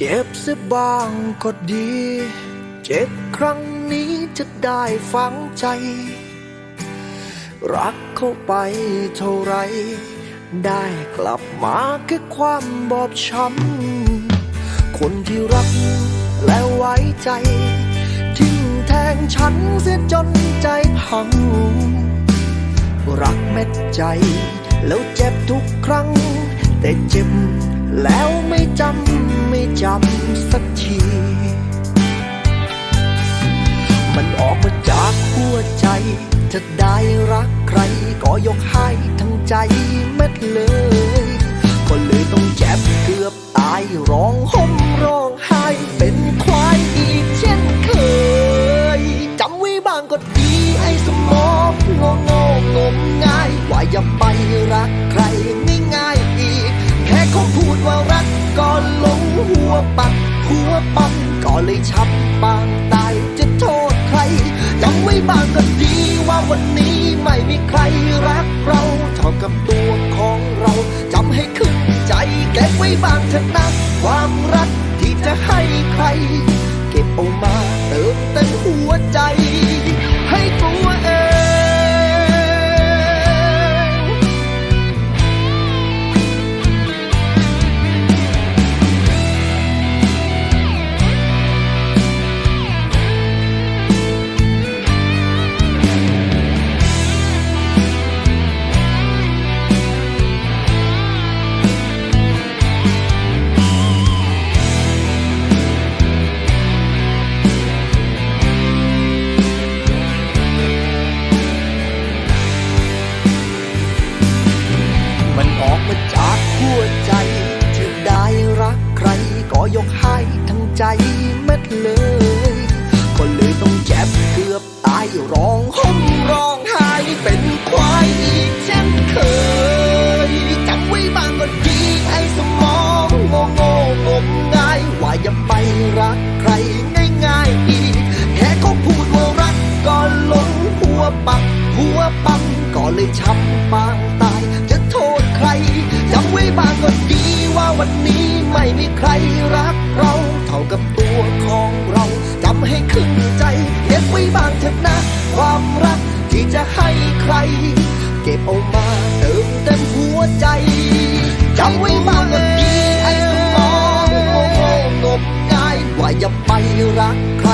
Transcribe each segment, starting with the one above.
จ็บเสียบ้างก็ดี เจ็บครั้งนี้จะได้ฝังใจ รักเข้าไปเท่าไร ได้กลับมาแค่ความบอบช้ำ คนที่รักและไว้ใจ ทิ้งแทงฉันเสียจนใจพัง รักเม็ดใจ แล้วเจ็บทุกครั้ง แต่เจ็บ แล้วไม่จำไม่จำสักที มันออกมาจากหัวใจ จะได้รักใคร ก็ยกให้ทั้งใจเม็ดเลย ก็เลยต้องเจ็บเกือบตายร้องห่มร้องไห้เป็นควายอีกเช่นเคยจำไว้บ้างก็ดีไอ้สมองงงงงมงายว่าอย่าไปรักใคร พูดว่ารักก็หลงหัวปัก หัวปั๊มก็เลยช้ำปางตายจะโทษใครจำไว้บ้างก็ดีว่าวันนี้ไม่มีใครรักเราเท่ากับตัวของเราจำให้ขึ้นใจ แก็บไว้บ้างเถอะนะความรัก มาจากหัวใจจะได้รักใคร ก็ยกให้ทั้งใจเม็ดเลย ก็เลยต้องเจ็บเกือบตายร้องห่มร้องไห้เป็นควายอีกเช่นเคยจำไว้บ้างก็ดีไอ้สมองโง่โง่งมงายว่าอย่าไปรักใครง่ายๆอีกแค่เขาพูดว่ารักก็หลงหัวปักหัวปั๊มก็เลยช้ำปางตา วันนี้ไม่มีใครรักเรา เท่ากับตัวของเราจำให้ขึ้นใจเก็บไว้บ้างเถอะนะ ความรักที่จะให้ใคร เก็บเอามาเติมเต็มหัวใจจำไว้บ้างก็ดีไอ้สมองโง่โง่งมงายว่าอย่าไปรักใคร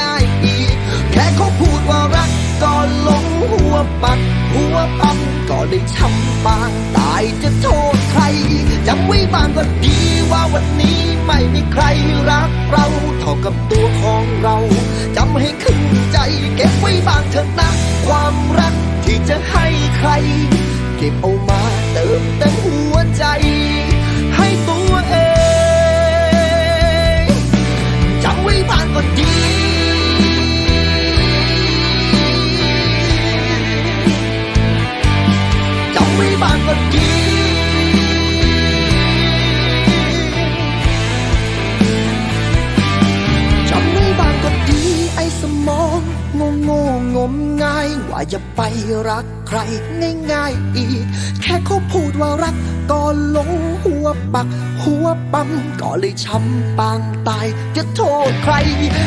ง่ายๆอีกแค่เขาพูดว่ารักก็หลงหัวปัก หัวปั๊มก็ได้ช้ำบางตายจะโทษใครจำไว้บางก็ดีว่าวันนี้ไม่มีใครรักเราเท่ากับตัวของเราจำให้ขึ้นใจ เก็บไว้บางเถอะนะความรักที่จะให้ใคร เก็บเอามา ง่ายว่าอย่าไปรักใครง่ายๆอีก แค่เขาพูดว่ารักก็หลงหัวปัก หัวปั๊มก็เลยช้ำปางตาย จะโทษใคร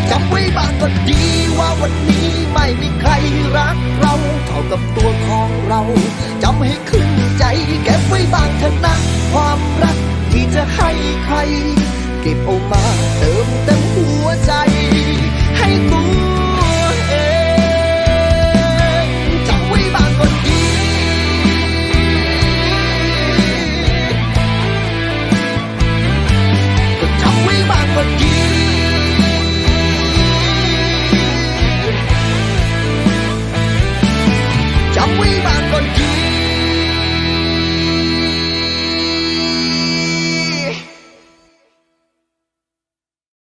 จำไว้บ้างก็ดีว่าวันนี้ไม่มีใครรักเรา เท่ากับตัวของเราจำให้ we